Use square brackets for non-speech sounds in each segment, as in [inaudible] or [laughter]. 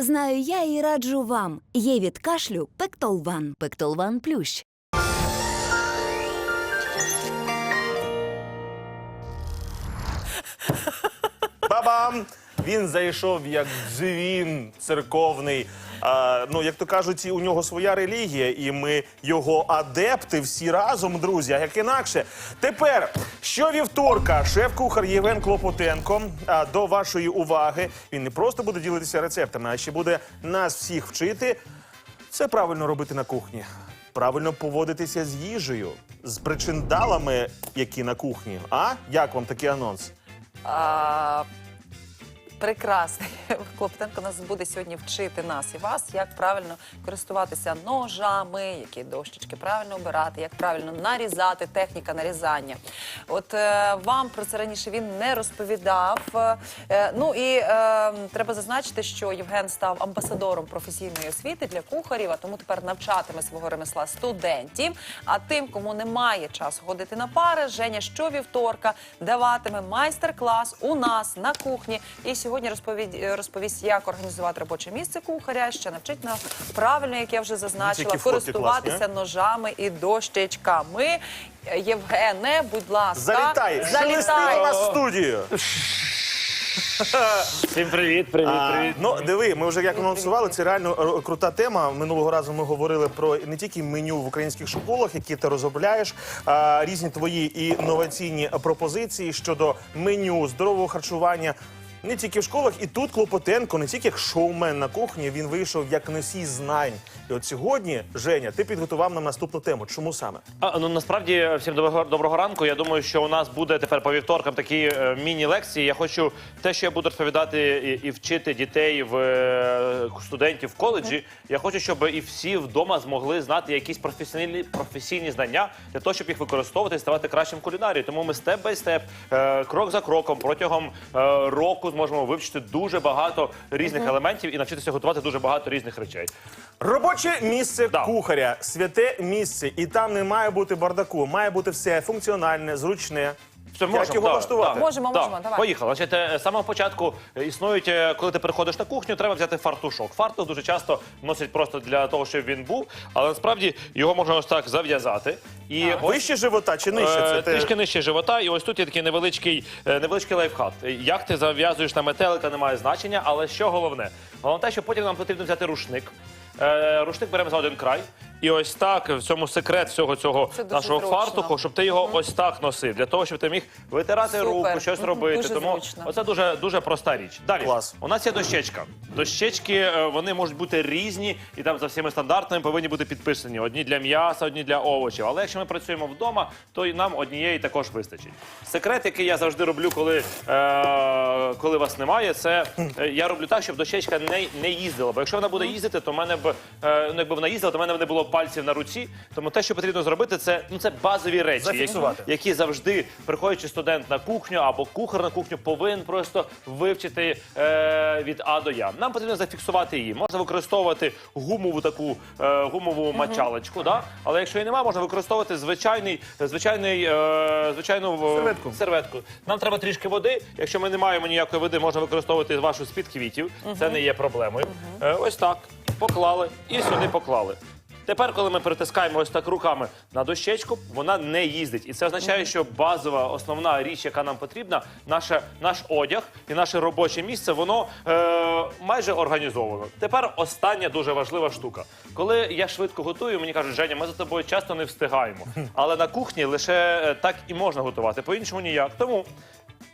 Знаю я і раджу вам. Є від кашлю Пектолван. Пектолван Плющ. Бабам! Він зайшов як дзвін церковний. А, ну, як то кажуть, у нього своя релігія, і ми його адепти всі разом, друзі. А як інакше. Тепер щовівторка шеф-кухар Євген Клопотенко. А, до вашої уваги він не просто буде ділитися рецептами, а ще буде нас всіх вчити. Це правильно робити на кухні. Правильно поводитися з їжею, з причиндалами, які на кухні. А як вам такий анонс? А, прекрасний. [laughs] Клопотенко нас буде сьогодні вчити нас і вас, як правильно користуватися ножами, які дощечки правильно обирати, як правильно нарізати, техніка нарізання. От е, вам про це раніше він не розповідав. Е, ну і е, треба зазначити, що Євген став амбасадором професійної освіти для кухарів, а тому тепер навчатиме свого ремесла студентів. А тим, кому немає часу ходити на пари, Женя щовівторка даватиме майстер-клас у нас на кухні. І сьогодні розповідь розповість, як організувати робоче місце кухаря. Ще навчить на правильно, як я вже зазначила, користуватися класні, ножами і дощечками. Євгене, будь ласка, Залітай! Залітай на студію! Всім привіт, привіт, привіт. ну, диви, ми вже як анонсували, це реально е, крута тема. Минулого разу ми говорили про не тільки меню в українських школах, які ти розробляєш, а різні твої інноваційні пропозиції щодо меню, здорового харчування. Не тільки в школах, і тут Клопотенко, не тільки як шоумен на кухні, він вийшов як носій знань. І от сьогодні, Женя, ти підготував нам наступну тему. Чому саме? А, ну насправді всім доброго, доброго ранку. Я думаю, що у нас буде тепер по вівторкам такі е, міні-лекції. Я хочу те, що я буду розповідати і, і вчити дітей в е, студентів в коледжі. Я хочу, щоб і всі вдома змогли знати якісь професійні професійні знання для того, щоб їх використовувати і ставати кращим в кулінарії. Тому ми степ бай степ, крок за кроком протягом е, року зможемо вивчити дуже багато різних елементів і навчитися готувати дуже багато різних речей. Робоче місце Да. кухаря, святе місце, і там не має бути бардаку, має бути все функціональне, зручне. Все, Як можемо, його да, влаштувати? да. Можемо, Да. можемо, давай. Поїхали. Значить, е, з самого початку е, існують, е, коли ти приходиш на кухню, треба взяти фартушок. Фартух дуже часто носять просто для того, щоб він був, але насправді його можна ось так зав'язати. І ось, Вище живота чи нижче? е, Це ти- трішки нижче живота, і ось тут є такий невеличкий, е, невеличкий лайфхак. Е, Як ти зав'язуєш на метелика, немає значення, але що головне? Головне те, що потім нам потрібно взяти рушник. Е, Рушник беремо за один край. І ось так в цьому секрет всього цього Це дуже нашого зручно. фартуху, щоб ти його ось так носив, для того, щоб ти міг витирати Супер. руку, щось Мгм, робити. дуже Тому зручно. оце дуже дуже проста річ. Далі Клас. у нас є дощечка. Дощечки е, вони можуть бути різні, і там за всіми стандартами повинні бути підписані. Одні для м'яса, одні для овочів. Але якщо ми працюємо вдома, то і нам однієї також вистачить. Секрет, який я завжди роблю, коли, е, коли вас немає, це е, я роблю так, щоб дощечка не, не їздила. Бо якщо вона буде їздити, то в мене б е, ну, якби вона їздила, то в мене не було пальців на руці. Тому те, що потрібно зробити, це ну це базові речі, які, Зафіксувати. які завжди приходячи студент на кухню або кухар на кухню, повинен просто вивчити е, від А до Я. Нам потрібно зафіксувати її. Можна використовувати гумову таку е, гумову мочалочку, да? але якщо її немає, можна використовувати звичайний, звичайний, е, звичайну е, Серветку. серветку. Нам треба трішки води. Якщо ми не маємо ніякої води, можна використовувати вашу з-під квітів. Це не є проблемою. Е, ось так. Поклали і сюди поклали. Тепер, коли ми притискаємо ось так руками на дощечку, вона не їздить. І це означає, що базова основна річ, яка нам потрібна, наша, наш одяг і наше робоче місце, воно е, майже організовано. Тепер остання дуже важлива штука. Коли я швидко готую, мені кажуть, Женя, ми за тобою часто не встигаємо. [laughs] Але на кухні лише е, так і можна готувати, по-іншому ніяк. Тому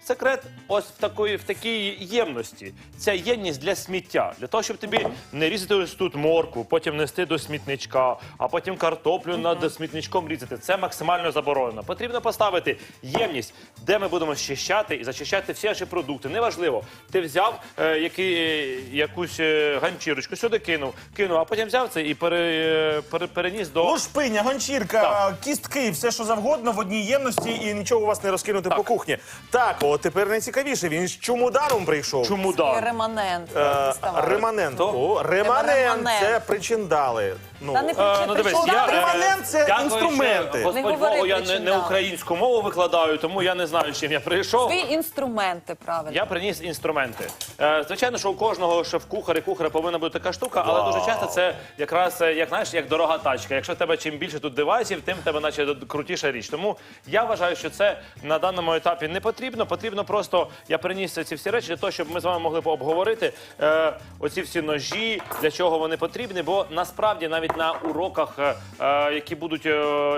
Секрет ось в такої в такій ємності. Ця ємність для сміття, для того, щоб тобі не різати ось тут моркву, потім нести до смітничка, а потім картоплю над смітничком різати. Це максимально заборонено. Потрібно поставити ємність, де ми будемо щищати і зачищати всі наші продукти. Неважливо, ти взяв е, який, е, якусь е, ганчірочку, сюди кинув, кинув, а потім взяв це і пере, е, пере- переніс до Лушпиня, гончірка, кістки, все що завгодно в одній ємності і нічого у вас не розкинути по кухні. Так, от от тепер найцікавіше. Він з чумударом прийшов. Чому Це да? реманент. Е, реманент. О, реманент. реманент. Це причиндали. Ну, Та не Е, ну дивись, я реманент це інструменти. Не Господь говори Богу, я не, українську мову викладаю, тому я не знаю, з чим я прийшов. Свої інструменти, правильно. Я приніс інструменти. Е, звичайно, що у кожного шеф-кухаря і кухаря повинна бути така штука, але дуже часто це якраз е, як знаєш, як дорога тачка. Якщо в тебе чим більше тут девайсів, тим в тебе наче крутіша річ. Тому я вважаю, що це на даному етапі не потрібно. Потрібно просто я приніс ці всі речі для того, щоб ми з вами могли обговорити е, оці всі ножі, для чого вони потрібні. Бо насправді навіть на уроках, е, е, які будуть, е,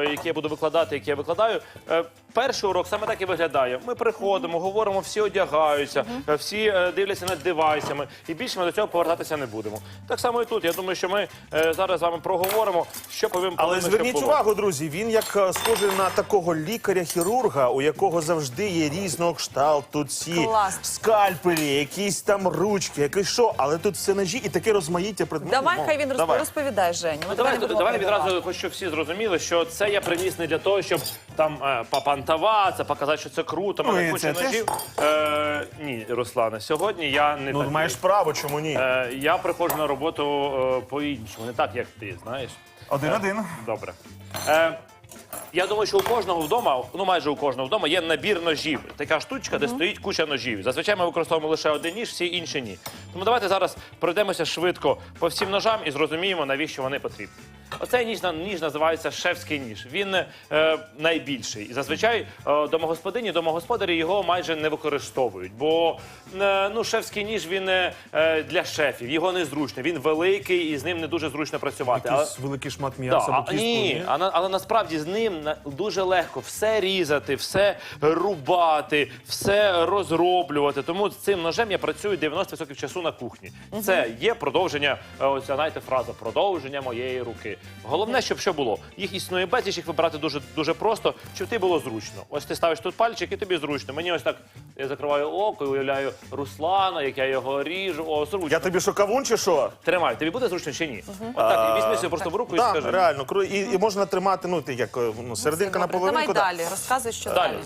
які я буду викладати, які я викладаю, е, перший урок саме так і виглядає. Ми приходимо, говоримо, всі одягаються, е, всі е, дивляться над девайсами, і більше ми до цього повертатися не будемо. Так само і тут. Я думаю, що ми е, зараз з вами проговоримо, що повинен Але повинно, зверніть увагу, друзі, він як е, схожий на такого лікаря-хірурга, у якого завжди є різного кшталту ці Клас. скальпелі, якісь там ручки, якесь що, але тут все ножі і таке розмаїття предметів. Давай, Ну, хай він розп- давай. розповідає, Женю. Ми Ну, тебе давай, не будемо давай перебивати. відразу хочу, щоб всі зрозуміли, що це я приніс не для того, щоб там е, попантуватися, показати, що це круто, Ну, мене і куча це ножів. Е, ні, Руслане, сьогодні я не Ну, такий. маєш право, чому ні? Е, я приходжу на роботу е, по-іншому, не так, як ти, знаєш. Один-один. Добре. Е, я думаю, що у кожного вдома, ну майже у кожного вдома, є набір ножів. Така штучка, де стоїть куча ножів. Зазвичай ми використовуємо лише один ніж, всі інші ні. Тому давайте зараз пройдемося швидко по всім ножам і зрозуміємо, навіщо вони потрібні. Оцей ніж, ніж називається шефський ніж. Він е, найбільший. І зазвичай е, домогосподині, домогосподарі його майже не використовують. Бо е, ну, шефський ніж він е, для шефів, його незручно. Він великий і з ним не дуже зручно працювати. Але- Якийсь великий шмат Да, м'яса або а, кістку. ні, а на- але насправді з ним на- дуже легко все різати, все рубати, все розроблювати. Тому з цим ножем я працюю 90% часу на кухні. Це є продовження, е, оця знаєте, фраза продовження моєї руки. Головне, щоб що було. Їх існує безліч, їх вибирати дуже дуже просто, щоб тобі було зручно. Ось ти ставиш тут пальчик, і тобі зручно. Мені ось так я закриваю око і уявляю Руслана, як я його ріжу. О, зручно. Я тобі що, кавун чи що? Тримай, тобі буде зручно чи ні? Отак, візьми себе просто в руку і Так, скажи. реально. кру- І, і можна тримати, ну, ти як е, ну, серединка на Добре, половинку. Давай далі, розказуй, що Далі. далі.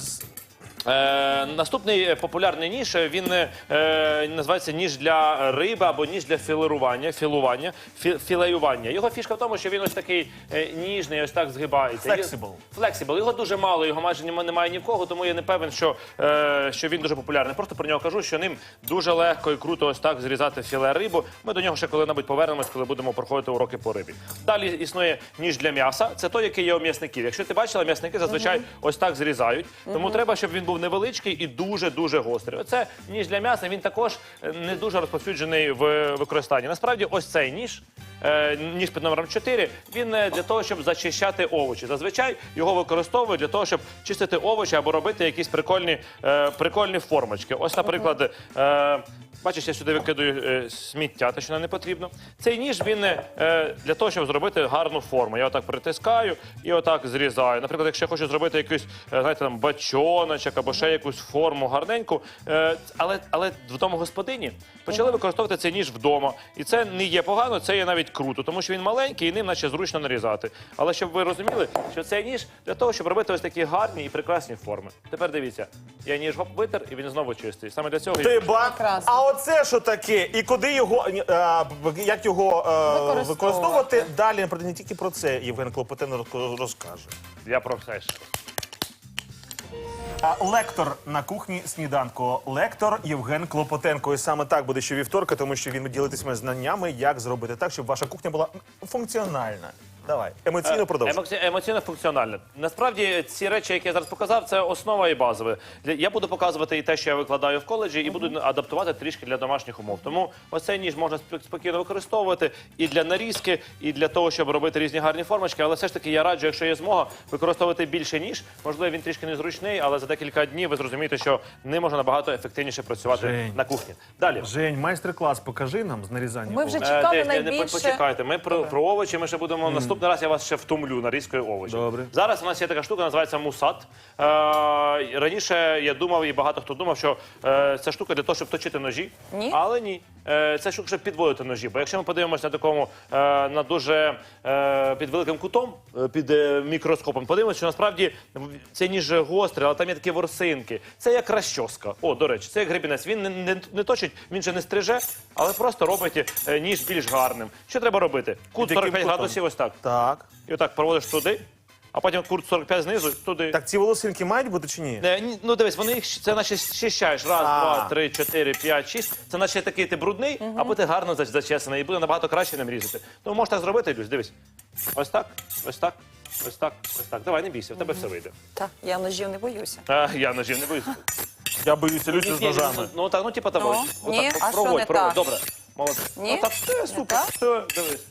Е, наступний е, популярний ніж е, він е, називається ніж для риби або ніж для філерування, філування, фі, філеювання. Його фішка в тому, що він ось такий е, ніжний, ось так згибається. Flexible. Флексибл. Його дуже мало, його майже нема- немає ні в кого, тому я не певен, що, е, що він дуже популярний. Просто про нього кажу, що ним дуже легко і круто ось так зрізати філе рибу. Ми до нього ще коли-небудь повернемось, коли будемо проходити уроки по рибі. Далі існує ніж для м'яса. Це той, який є у м'ясників. Якщо ти бачила, м'ясники зазвичай ось так зрізають. Тому треба, щоб він був невеличкий і дуже дуже гострий. Оце ніж для м'яса. Він також е, не дуже розповсюджений в використанні. Насправді, ось цей ніж. е, Ніж під номером 4, він е, для того, щоб зачищати овочі. Зазвичай його використовують для того, щоб чистити овочі або робити якісь прикольні, е, прикольні формочки. Ось, наприклад, е, бачиш, я сюди викидаю е, сміття, те, що нам не потрібно. Цей ніж він е, для того, щоб зробити гарну форму. Я отак притискаю і отак зрізаю. Наприклад, якщо я хочу зробити якийсь, е, знаєте, там бачоночок або ще якусь форму гарненьку. е, але, але в тому господині почали використовувати цей ніж вдома. І це не є погано, це є навіть круто, тому що він маленький і ним наче зручно нарізати. Але щоб ви розуміли, що цей ніж для того, щоб робити ось такі гарні і прекрасні форми. Тепер дивіться, я ніж гоп витер і він знову чистий. Саме для цього Ти ба, Прекрасно. а оце що таке? І куди його, е, як його е, Використовувати. використовувати? Далі не тільки про це Євген Клопотен розк- розкаже. я про все ще. Лектор на кухні сніданку. Лектор Євген Клопотенко. І саме так буде ще вівторка, тому що він ділитиме знаннями, як зробити так, щоб ваша кухня була функціональна. Давай, емоційно продовжуй. Емоці... Емоційно функціональне. Насправді ці речі, які я зараз показав, це основа і базове. Я буду показувати і те, що я викладаю в коледжі, і буду адаптувати трішки для домашніх умов. Тому оцей ніж можна спок- спокійно використовувати і для нарізки, і для того, щоб робити різні гарні формочки. Але все ж таки я раджу, якщо є змога, використовувати більше ніж. Можливо, він трішки незручний, але за декілька днів ви зрозумієте, що ним можна набагато ефективніше працювати Жень. на кухні. Далі. Жень, майстер-клас покажи нам з нарізання. Ми вже. Е, Чекали де- де- не найбільше. почекайте. Ми про, про овочі. Ми ще будемо наступний раз. Я вас ще втомлю нарізкою овочів. Добре. Зараз у нас є така штука, називається мусат. Е, раніше я думав, і багато хто думав, що е, ця штука для того, щоб точити ножі. Ні? Але ні. Е, це щоб щоб підводити ножі. Бо якщо ми подивимося на такому е, на дуже е, під великим кутом, е, під е, мікроскопом, подивимося, що насправді цей ніж гострий, але там є такі ворсинки. Це як розчоска. О, до речі, це як гребінець. Він не, не, не точить, він же не стриже, але просто робить е, ніж більш гарним. Що треба робити? Кут Під яким 45 кутом? градусів, ось так. Так. І отак проводиш туди, а потім кут 45 знизу, туди. Так, ці волосинки мають бути чи ні? Е, ні, Ну дивись, вони їх щ- це наче щищаєш. Раз, А. два, три, чотири, п'ять, шість. Це наче такий ти брудний, а буде гарно зач- зачесаний і буде набагато краще ним різати. Тому можеш так зробити, Люсь, дивись. Ось так, ось так, ось так, ось так. Давай, не бійся, в тебе все вийде. Так, я ножів не боюся. А, я ножів не боюсь. [laughs] Я боюся Люсі з Ні, ні, ножами. ну, так, ну типа того. Ну, ні, Отак, а що проводь, не проводь, так? добре. Молодець. Ні? Ну так, все, супер, так? все, дивись.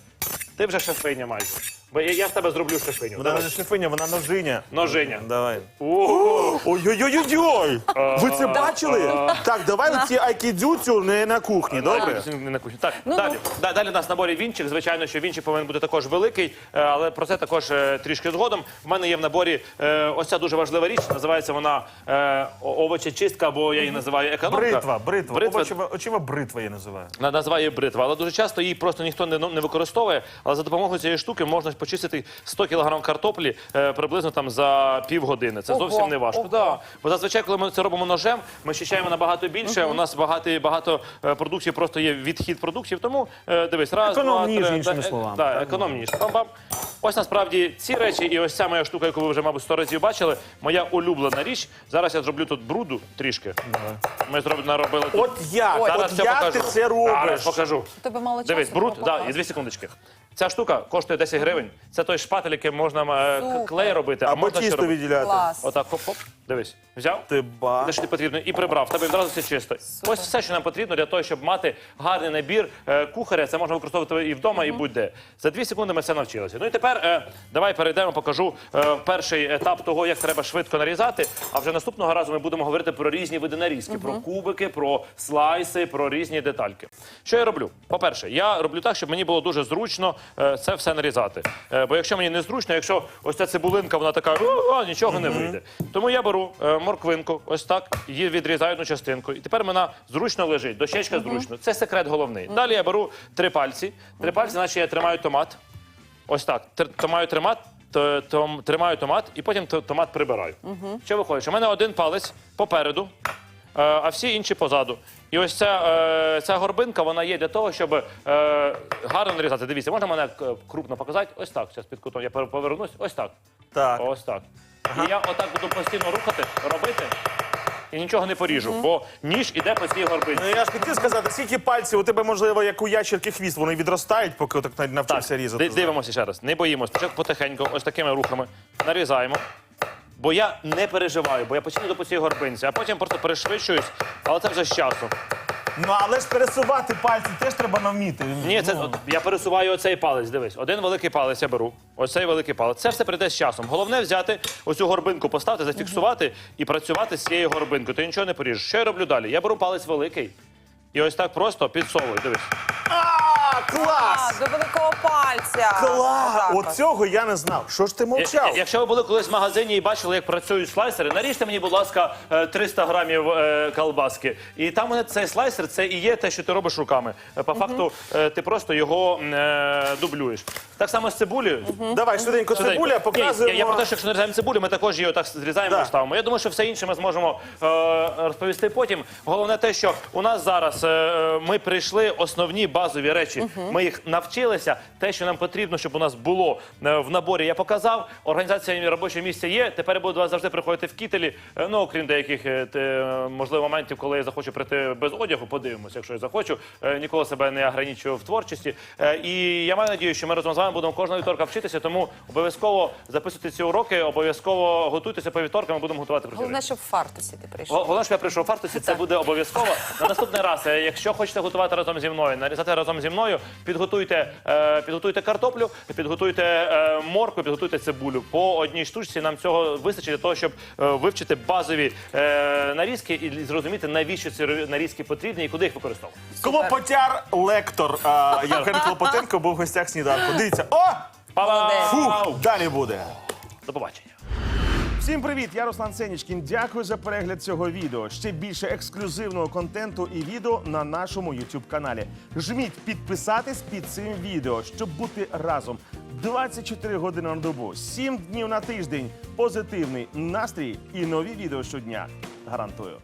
Ти вже шефиня майже. Бо я, я з тебе зроблю шефиню. Вона Давай. не шефиня, вона ножиня. Ножиня. Давай. О, Ой-ой-ой-ой! Ви це бачили? Так, давай ці айкідзюцю не на кухні, добре? Не на кухні. Так, Ну, далі. Да, Далі у нас в наборі вінчик. Звичайно, що вінчик повинен бути також великий, е, але про це також е, трішки згодом. В мене є в наборі е, ось ця дуже важлива річ. Називається вона е, о- овочечистка, або я її називаю економка. Бритва, бритва. Бритва. Овочева, очима бритва я називаю. На- Називає бритва, але дуже часто її просто ніхто не, не використовує. Але за допомогою цієї штуки можна почистити 100 кг картоплі е, приблизно там за півгодини. Це Ого, зовсім не важко. ого. Да. Бо зазвичай, коли ми це робимо ножем, ми щищаємо набагато більше. У нас багато, багато е, продуктів, просто є відхід продуктів. Тому е, дивись, раз, Економніше, два, три. іншими е, словами. Да, економніше. Бам-бам. Ось насправді ці речі, і ось ця моя штука, яку ви вже, мабуть, сто разів бачили, моя улюблена річ. Зараз я зроблю тут бруду трішки. Ми зробили наробили тут. От як? От Зараз як покажу. ти це робиш? Зараз покажу. У тебе мало часу. Дивись, бруд, да, і дві секундочки. Ця штука коштує 10 гривень. Це той шпатель, яким можна е, к- Супер. клей робити, а Або можна що тісто робити? відділяти. Клас. Отак, хоп-хоп. Дивись, взяв. Ти ба. Те, що тобі потрібно, і прибрав. В Тебе одразу все чисто. Ось все, що нам потрібно для того, щоб мати гарний набір е, кухаря. Це можна використовувати і вдома, і будь-де. За дві секунди ми все навчилися. Ну і тепер е, давай перейдемо, покажу е, перший етап того, як треба швидко нарізати. А вже наступного разу ми будемо говорити про різні види нарізки, про кубики, про слайси, про різні детальки. Що я роблю? По-перше, я роблю так, щоб мені було дуже зручно це все нарізати. Е, бо якщо мені не зручно, якщо ось ця цибулинка, вона така, «О, о, нічого не вийде. Тому я беру е, морквинку, ось так, її відрізаю одну частинку. І тепер вона зручно лежить, дощечка зручно. Це секрет головний. Далі я беру три пальці. Три пальці, наче я тримаю томат. Ось так. Тримаю томат, т- том- тримаю томат і потім томат прибираю. Що виходить? У мене один палець попереду, е, а всі інші позаду. І ось ця, е, ця горбинка вона є для того, щоб е, гарно нарізати. Дивіться, можна мене е, крупно показати? Ось так. Зараз під кутом я повернусь. Ось так. Так. Ось так. І я отак буду постійно рухати, робити. І нічого не поріжу, бо ніж іде по цій горбинці. Ну я ж хотів сказати, скільки пальців у тебе, можливо, як у ящерки хвіст, вони відростають, поки навіть навчився різати. дивимося ще раз. Не боїмося. Потихеньку, ось такими рухами нарізаємо. Бо я не переживаю, бо я постійно йду по горбинці, а потім просто перешвидшуюсь, але це вже з часом. Ну але ж пересувати пальці теж треба навміти. Ні, це Ну. от, я пересуваю оцей палець. Дивись, один великий палець я беру. Ось цей великий палець. Це все прийде з часом. Головне взяти оцю горбинку, поставити, зафіксувати і працювати з цією горбинкою. Ти нічого не поріжеш. Що я роблю далі? Я беру палець великий і ось так просто підсовую. Дивись. Клас! До великого пальця. Клас! Отак От от. цього я не знав. Що ж ти Я- мовчав? Якщо ви були колись в магазині і бачили, як працюють слайсери, наріжте мені, будь ласка, е, 300 грамів е, колбаски. І там вони цей слайсер це і є те, що ти робиш руками. Е, По факту е, ти просто його м, е, дублюєш. Так само з цибулею. Давай швиденько цибуля, Ні, показуємо. Я, я про те, що якщо нарізаємо цибулю, ми також її отак зрізаємо Да. і ставимо. Я думаю, що все інше ми зможемо е, розповісти потім. Головне те, що у нас зараз е, ми прийшли основні базові речі. Ми їх навчилися. Те, що нам потрібно, щоб у нас було е, в наборі, я показав. Організація робочого місця є. Тепер я буду до вас завжди приходити в кітелі. Е, ну окрім деяких е, те, можливо моментів, коли я захочу прийти без одягу. Подивимося, якщо я захочу. Е, ніколи себе не ограничую в творчості. Е, і я маю надію, що ми разом з вами будемо кожного вівторка вчитися. Тому обов'язково записуйте ці уроки, обов'язково готуйтеся по вівторкам. Ми будемо готувати проти Головне, щоб в фартусі ти прийшов. Гол- Головне, що я прийшов в фартусі, це буде обов'язково. На наступний раз, е, якщо хочете готувати разом зі мною, нарізати разом зі мною, підготуйте, е, підготуйте картоплю, підготуйте е, моркву, підготуйте цибулю. По одній штучці нам цього вистачить для того, щоб е, вивчити базові е, нарізки і зрозуміти, навіщо ці нарізки потрібні і куди їх використовувати. Клопотяр лектор а, [laughs] Євген Клопотенко був в гостях сніданку. Дивіться, о! Па-бам! Далі буде. До побачення. Всім привіт! Я Руслан Сенічкін. Дякую за перегляд цього відео. Ще більше ексклюзивного контенту і відео на нашому youtube каналі. Жміть підписатись під цим відео, щоб бути разом 24 години на добу, 7 днів на тиждень. Позитивний настрій і нові відео щодня. Гарантую.